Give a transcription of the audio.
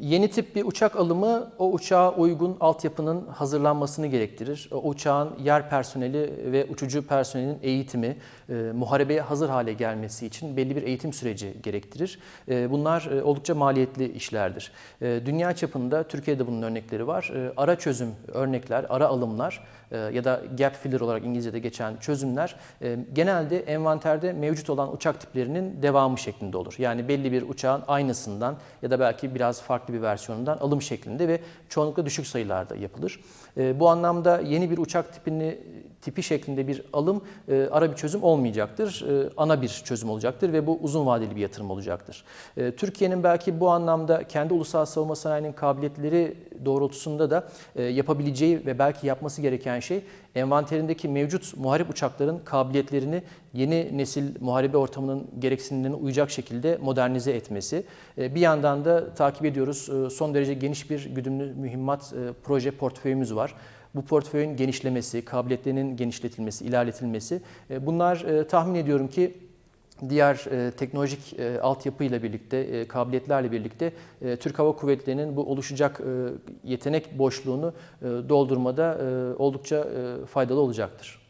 Yeni tip bir uçak alımı o uçağa uygun altyapının hazırlanmasını gerektirir. O uçağın yer personeli ve uçucu personelin eğitimi, e, muharebeye hazır hale gelmesi için belli bir eğitim süreci gerektirir. E, bunlar e, oldukça maliyetli işlerdir. E, dünya çapında Türkiye'de bunun örnekleri var. E, ara çözüm örnekler, ara alımlar e, ya da gap filler olarak İngilizce'de geçen çözümler e, genelde envanterde mevcut olan uçak tiplerinin devamı şeklinde olur. Yani belli bir uçağın aynısından ya da belki biraz farklı bir versiyonundan alım şeklinde ve çoğunlukla düşük sayılarda yapılır. E, Bu anlamda yeni bir uçak tipini tipi şeklinde bir alım e, ara bir çözüm olmayacaktır. E, ana bir çözüm olacaktır ve bu uzun vadeli bir yatırım olacaktır. E, Türkiye'nin belki bu anlamda kendi ulusal savunma sanayinin kabiliyetleri doğrultusunda da e, yapabileceği ve belki yapması gereken şey envanterindeki mevcut muharip uçakların kabiliyetlerini yeni nesil muharebe ortamının gereksinimlerine uyacak şekilde modernize etmesi. E, Bir yandan da takip ediyoruz e, son derece geniş bir güdümlü mühimmat e, proje portföyümüz var. Bu portföyün genişlemesi, kabiliyetlerinin genişletilmesi, ilerletilmesi e, bunlar e, tahmin ediyorum ki diğer e, teknolojik e, altyapıyla birlikte, kabiliyetlerle birlikte Türk Hava Kuvvetleri'nin bu oluşacak yetenek boşluğunu doldurmada oldukça faydalı olacaktır.